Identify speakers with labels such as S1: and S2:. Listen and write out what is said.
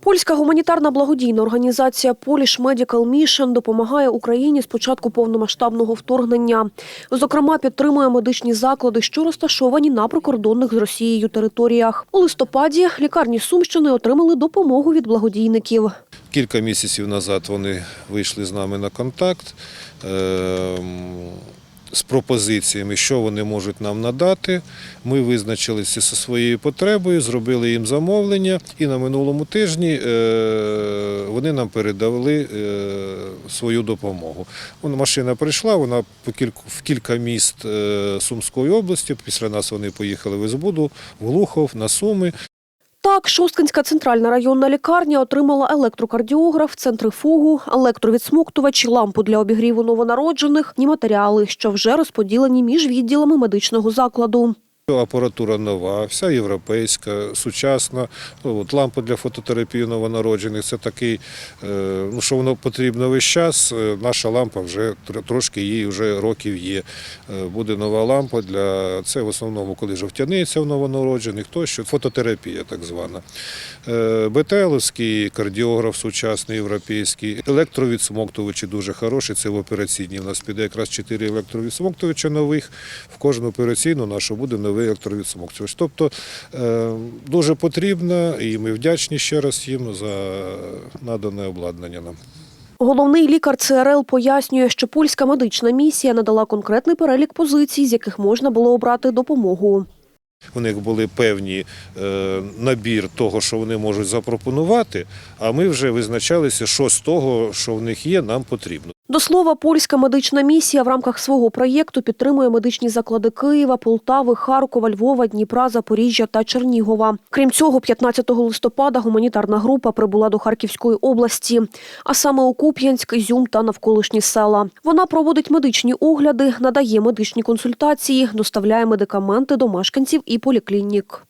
S1: Польська гуманітарна благодійна організація Polish Medical Mission допомагає Україні з початку повномасштабного вторгнення. Зокрема, підтримує медичні заклади, що розташовані на прикордонних з Росією територіях. У листопаді лікарні Сумщини отримали допомогу від благодійників.
S2: Кілька місяців назад вони вийшли з нами на контакт ем, з пропозиціями, що вони можуть нам надати. Ми визначилися зі своєю потребою, зробили їм замовлення, і на минулому тижні е, вони нам передали е, свою допомогу. Машина прийшла, вона в кілька міст е, Сумської області. Після нас вони поїхали в Ізбуду, в Глухов, на Суми.
S1: Так, Шосткинська центральна районна лікарня отримала електрокардіограф, центрифугу, електровідсмоктувач, лампу для обігріву новонароджених і матеріали, що вже розподілені між відділами медичного закладу.
S2: Апаратура нова, вся європейська, сучасна. Ну, От лампа для фототерапії новонароджених це такий, е, ну що воно потрібно весь час. Е, Наша лампа вже трошки їй вже років є. Е, Буде нова лампа для це в основному, коли жовтяниця в новонароджених, тощо фототерапія так звана. БТЛовський кардіограф сучасний європейський, електровідсмоктувачі дуже хороші. Це в операційній. У нас піде якраз 4 електровідсмоктувача нових. В кожну операційну нашу буде новий електровідсмоктувач. Тобто е, дуже потрібно, і ми вдячні ще раз їм за надане обладнання нам.
S1: Головний лікар ЦРЛ пояснює, що польська медична місія надала конкретний перелік позицій, з яких можна було обрати допомогу.
S2: У них були певні е, набір того, що вони можуть запропонувати, а ми вже визначалися, що з того, що в них є, нам потрібно.
S1: До слова, польська медична місія в рамках свого проєкту підтримує медичні заклади Києва, Полтави, Харкова, Львова, Дніпра, Запоріжжя та Чернігова. Крім цього, 15 листопада гуманітарна група прибула до Харківської області, а саме у Куп'янськ, Ізюм та навколишні села. Вона проводить медичні огляди, надає медичні консультації, доставляє медикаменти до мешканців і поліклінік.